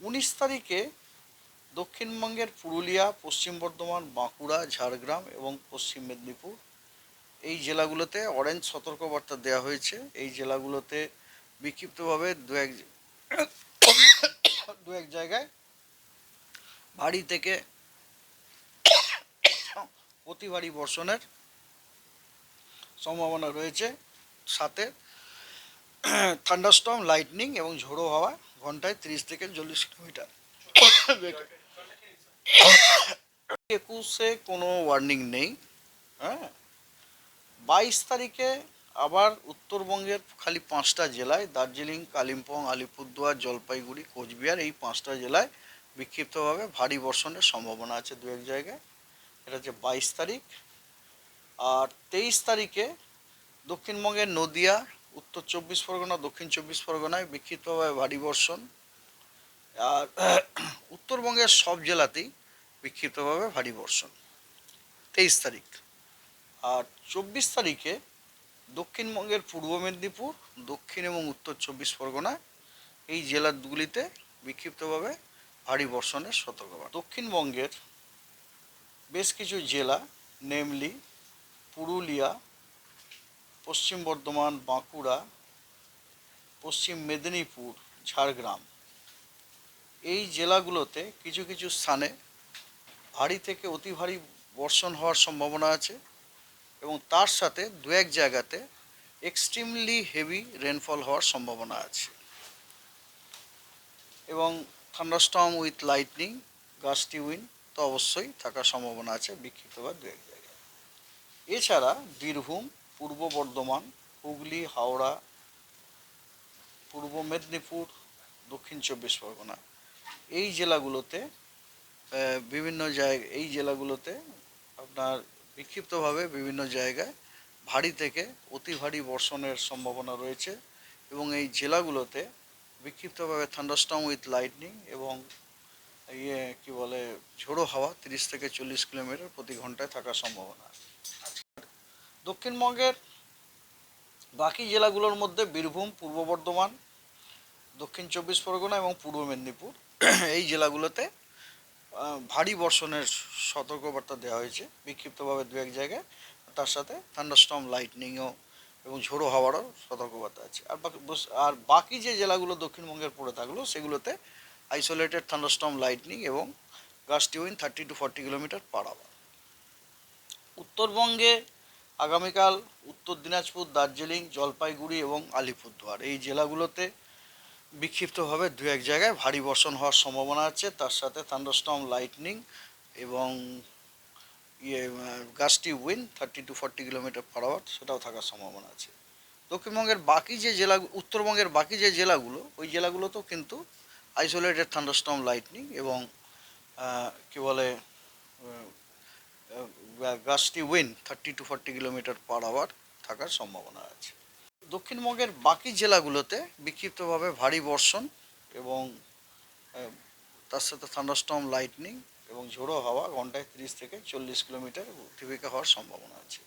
উনিশ তারিখে দক্ষিণবঙ্গের পুরুলিয়া, পশ্চিম বর্ধমান, বাঁকুড়া, ঝাড়গ্রাম এবং পশ্চিম মেদিনীপুর এই জেলাগুলোতে অরেঞ্জ সতর্কবার্তা দেওয়া হয়েছে। এই জেলাগুলোতে বিক্ষিপ্তভাবে দু এক দু এক জায়গায় ভারী থেকে অতি ভারী বর্ষণের সম্ভাবনা রয়েছে। সাথে থান্ডারস্টর্ম, লাইটনিং এবং ঝোড়ো হাওয়া ঘন্টায় তিরিশ থেকে চল্লিশ কিলোমিটার। একুশে কোনো ওয়ার্নিং নেই হ্যাঁ? বাইশ তারিখে আবার উত্তরবঙ্গের খালি পাঁচটা জেলায়, দার্জিলিং, কালিম্পং, আলিপুরদুয়ার, জলপাইগুড়ি, কোচবিহার, এই পাঁচটা জেলায় বিক্ষিপ্তভাবে ভারী বর্ষণের সম্ভাবনা আছে দু এক জায়গায়। এটা হচ্ছে বাইশ তারিখ। আর তেইশ তারিখে দক্ষিণবঙ্গের নদিয়া উত্তর চব্বিশ পরগনা, দক্ষিণ চব্বিশ পরগনায় বিক্ষিপ্তভাবে ভারী বর্ষণ। আর উত্তরবঙ্গের সব জেলাতেই বিক্ষিপ্তভাবে ভারী বর্ষণ। তেইশ তারিখ। আর চব্বিশ তারিখে দক্ষিণবঙ্গের পূর্ব মেদিনীপুর, দক্ষিণ এবং উত্তর চব্বিশ পরগনা এই জেলাগুলিতে বিক্ষিপ্তভাবে ভারী বর্ষণের সতর্কবার্তা দক্ষিণবঙ্গের বেশ কিছু জেলা, নেমলি, পুরুলিয়া পশ্চিম বর্ধমান, বাঁকুড়া, পশ্চিম মেদিনীপুর, ঝাড়গ্রাম। এই জেলাগুলোতে কিছু কিছু স্থানে ভারী থেকে অতি ভারী বর্ষণ হওয়ার সম্ভাবনা আছে এবং তার সাথে দু এক জায়গাতে এক্সট্রিমলি হেভি রেনফল হওয়ার সম্ভাবনা আছে। এবং thunderstorm with lightning gusty wind তো অবশ্যই থাকার সম্ভাবনা আছে বিক্ষিপ্ত বা দু এক জায়গায়। এছাড়া বীরভূম পূর্ব বর্ধমান, হুগলি, হাওড়া, পূর্ব মেদিনীপুর, দক্ষিণ চব্বিশ পরগনা। এই জেলাগুলোতে বিভিন্ন জায়গা, এই জেলাগুলোতে আপনার বিক্ষিপ্তভাবে বিভিন্ন জায়গায় ভারী থেকে অতি ভারী বর্ষণের সম্ভাবনা রয়েছে এবং এই জেলাগুলোতে বিক্ষিপ্তভাবে থান্ডারস্টর্ম উইথ লাইটনিং এবং ইয়ে কী বলে, ঝোড়ো হাওয়া তিরিশ থেকে চল্লিশ কিলোমিটার প্রতি ঘন্টায় থাকার সম্ভাবনা দক্ষিণবঙ্গের বাকি জেলাগুলোর মধ্যে বীরভূম, পূর্ব বর্ধমান, দক্ষিণ চব্বিশ পরগনা এবং পূর্ব মেদিনীপুর। এই জেলাগুলোতে ভারী বর্ষণের সতর্কবার্তা দেওয়া হয়েছে, বিক্ষিপ্তভাবে দু এক জায়গায়। তার সাথে থান্ডারস্টর্ম লাইটনিংও এবং ঝোড়ো হাওয়ারও সতর্কবার্তা আছে। আর বাকি আর বাকি যে জেলাগুলো দক্ষিণবঙ্গের পড়ে থাকল, সেগুলোতে আইসোলেটেড থান্ডারস্টর্ম লাইটনিং এবং gusty thirty to forty kilometre per hour উত্তরবঙ্গে আগামীকাল উত্তর দিনাজপুর, দার্জিলিং, জলপাইগুড়ি এবং আলিপুরদুয়ার। এই জেলাগুলোতে বিক্ষিপ্তভাবে দু এক জায়গায় ভারী বর্ষণ হওয়ার সম্ভাবনা আছে। তার সাথে থান্ডারস্টর্ম, লাইটনিং এবং ইয়ে গাছটি wind thirty to forty kilometre per hour, সেটাও থাকার সম্ভাবনা আছে। দক্ষিণবঙ্গের বাকি যে জেলা, উত্তরবঙ্গের বাকি যে জেলাগুলো, ওই জেলাগুলোতেও কিন্তু আইসোলেটেড থান্ডারস্টর্ম লাইটনিং এবং কী বলে গাছটি wind thirty to forty kilometre per hour থাকার সম্ভাবনা আছে। দক্ষিণবঙ্গের বাকি জেলাগুলোতে বিক্ষিপ্তভাবে ভারী বর্ষণ এবং তার সাথে থান্ডারস্টম লাইটনিং এবং ঝোড়ো হাওয়া ঘন্টায় তিরিশ থেকে চল্লিশ কিলোমিটার অতিবেগে হওয়ার সম্ভাবনা আছে।